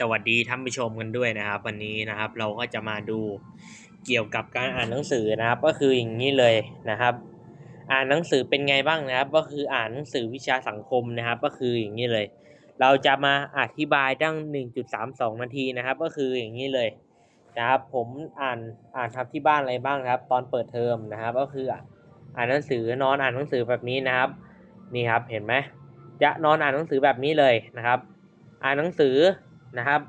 สวัสดีท่านผู้ชมกันด้วยนะครับ วันนี้นะครับเราก็จะมาดูเกี่ยวกับการอ่านหนังสือนะครับ ก็คืออย่างนี้เลยนะครับ อ่านหนังสือเป็นไงบ้างนะครับ ก็คืออ่านหนังสือวิชาสังคมนะครับ ก็คืออย่างนี้เลย เราจะมาอธิบายตั้ง 1.32 นาทีนะครับ ก็คืออย่างนี้เลยนะครับ ผมอ่านอ่านทับที่บ้านอะไรบ้างนะครับ ตอนเปิดเทอมนะครับ ก็คืออ่านหนังสือนอนอ่านหนังสือแบบนี้นะครับ นี่ครับเห็นไหมจะนอนอ่านหนังสือแบบนี้เลยนะครับ อ่านหนังสือ นะครับ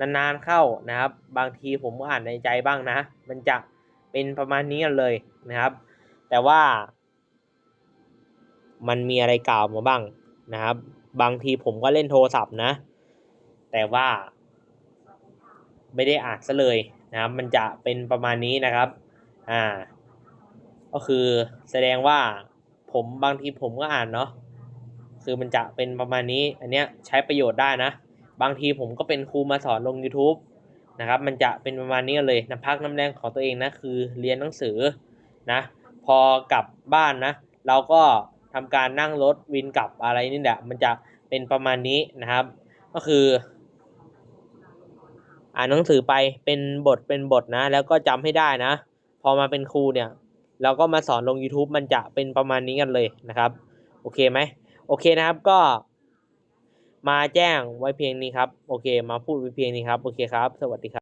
นานๆเข้านะครับ บางทีผมก็อ่านในใจบ้างนะ มันจะเป็นประมาณนี้กันเลยนะครับ แต่ว่า มันมีอะไรกล่าวมาบ้างนะครับ บางทีผมก็เล่นโทรศัพท์นะ แต่ว่า ไม่ได้อ่านซะเลยนะครับ มันจะเป็นประมาณนี้นะครับ อ่า ก็คือแสดงว่าผมบางทีผมก็อ่านเนาะคือมันจะเป็นประมาณนี้ อันเนี้ยใช้ประโยชน์ได้นะ บางทีผมก็เป็นครูมาสอนลง YouTube นะครับมันจะเป็นประมาณนี้เลยน้ำพักน้ำแรงของตัวเองนะคือเรียนหนังสือนะพอกลับบ้านนะเราก็ทำการนั่งรถวินกลับอะไรนี่แหละมันจะเป็นประมาณนี้นะครับ ก็คือ อ่านหนังสือไปเป็นบทเป็นบทนะ แล้วก็จำให้ได้นะ พอมาเป็นครูเนี่ยเราก็มาสอนลง YouTube มันจะเป็นประมาณนี้กันเลยนะครับ โอเคไหมโอเคนะครับก็ มาแจ้งไว้เพียงนี้ครับ โอเค มาพูดไว้เพียงนี้ครับ โอเคครับ สวัสดีครับ